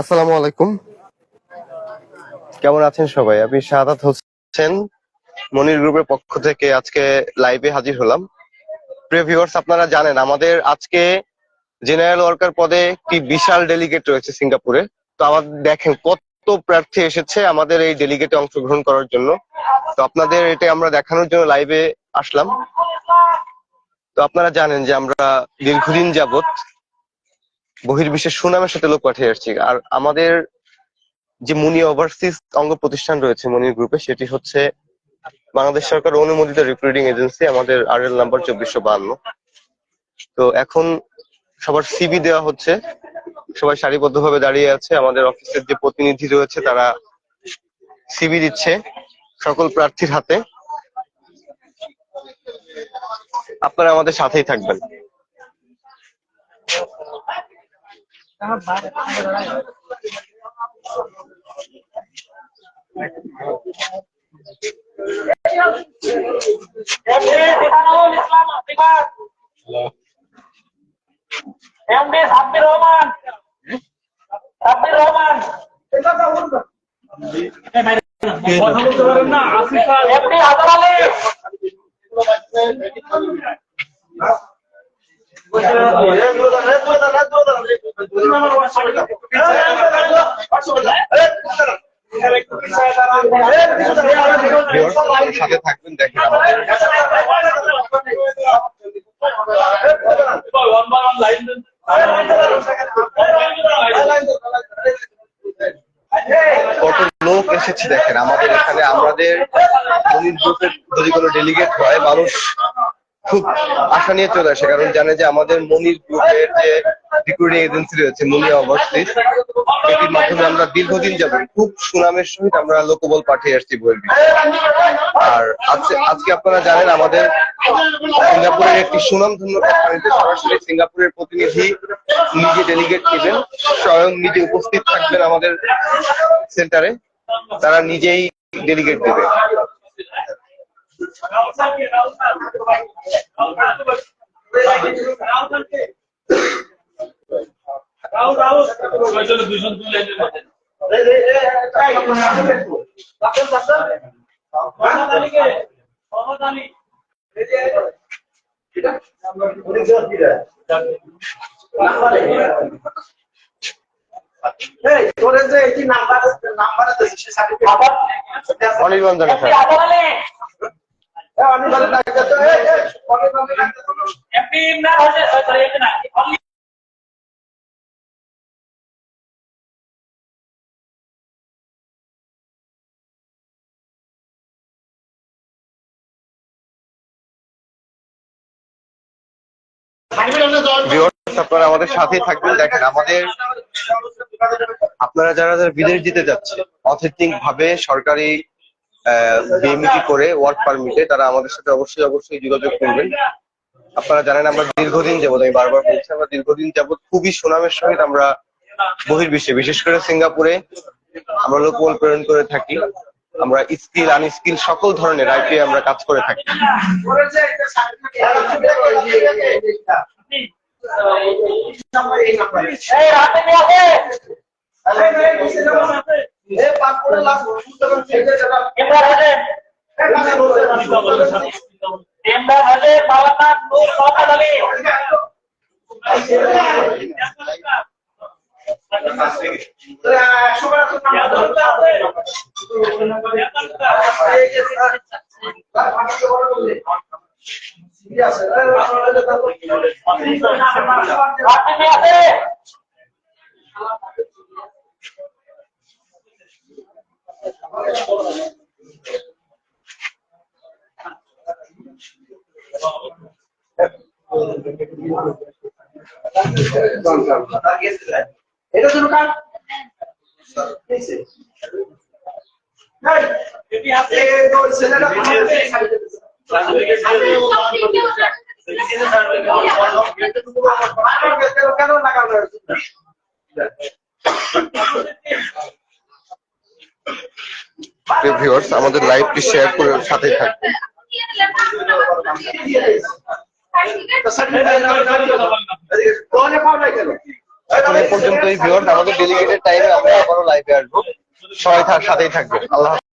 আসসালামু আলাইকুম। কেমন আছেন সবাই? আমি শাহাদাত হোসেন, মনির গ্রুপের পক্ষ থেকে আজকে লাইভে হাজির হলাম। প্রিয় ভিউয়ার্স আপনারা জানেন, আমাদের আজকে জেনারেল ওয়ার্কার পদে কি বিশাল ডেলিগেট রয়েছে সিঙ্গাপুরে। তো আমার দেখেন, কত প্রার্থী এসেছে আমাদের এই ডেলিগেটে অংশগ্রহণ করার জন্য। তো আপনাদের এটা আমরা দেখানোর জন্য লাইভে আসলাম। তো আপনারা জানেন যে আমরা দীর্ঘদিন যাবত বহির্বিশ্বের সুনামের সাথে লোক পাঠিয়ে আসছি। আর আমাদের যে মুনি ওভারসিজ অঙ্গ প্রতিষ্ঠান রয়েছে মনির গ্রুপে সেটি হচ্ছে বাংলাদেশ সরকার অনুমোদিত রিক্রুটিং এজেন্সি আমাদের আর এল নাম্বার চব্বিশশো বান্ন। তো এখন সবার সিবি দেওয়া হচ্ছে। সবাই সারিবদ্ধভাবে দাঁড়িয়ে আছে। আমাদের অফিসের যে প্রতিনিধি রয়েছে, তারা সিবি দিচ্ছে সকল প্রার্থীর হাতে। আপনারা আমাদের সাথেই থাকবেন। এমডি সাব্বির রহমান। সাব্বির রহমান কথা বলতে পারেন না আসিফা এমডি হাজার সাথে থাকবেন কত লোক এসেছে দেখেন, আমাদের এখানে আমাদের গ্রুপের যদি কোনো ডেলিগেট হয়, মানুষ খুব আশা নিয়ে চলে আসে, কারণ জানে যে আমাদের মনির গ্রুপের যে রিক্রুটিং এজেন্সি রয়েছে, মুনি ওভারসিজ এটির মাধ্যমে আমরা দীর্ঘদিন যাব খুব সুনামের সহিত আমরা লোকবল পাঠিয়ে আসছি বইয়ের আর আজকে আজকে আপনারা জানেন আমাদের সিঙ্গাপুরের একটি সুনামধন্য কোম্পানিতে সরাসরি সিঙ্গাপুরের প্রতিনিধি, নিজে ডেলিগেট নেবেন, স্বয়ং নিজে উপস্থিত থাকবেন আমাদের সেন্টারে তারা নিজেই ডেলিগেট দেবে। দুজন এমপি ইমরান হোসেন সরি এটা না ভিউয়ার্স আপনারা আমাদের সাথেই থাকবেন। দেখেন, আমাদের আপনারা যারা যারা বিদেশ যেতে যাচ্ছে অথেন্টিক ভাবে সরকারি বিএমইটি করে ওয়ার্ক পারমিটে তারা আমাদের সাথে অবশ্যই অবশ্যই যোগাযোগ করবেন। আপনারা জানেন আমরা দীর্ঘদিন যাবত আমি বারবার বলছি, আমরা দীর্ঘদিন যাবত খুবই সুনামের সহিত আমরা বহির্বিশ্বে, বিশেষ করে সিঙ্গাপুরে আমরা লোকবল প্রেরণ করে থাকি। আমরা স্কিল, আনস্কিল সকল ধরনের আইপি আমরা কাজ করে থাকি। এই রাতে নিয়ে আসে ইমরান হোসেন ইমরান হোসেন মাওলানা নূর মোহাম্মদ আলী রাতে নিয়ে আসে এটা জন্য কার কেন ভিউয়ার্স আমাদের লাইভটি শেয়ার করে সাথেই থাকবেন তাহলে পর্যন্ত এই ভিউয়ার্স আমাদের ডেলিগেটেড টাইমে আমরা আবারও লাইভে আসব। সবাই সাথেই থাকবে আল্লাহ।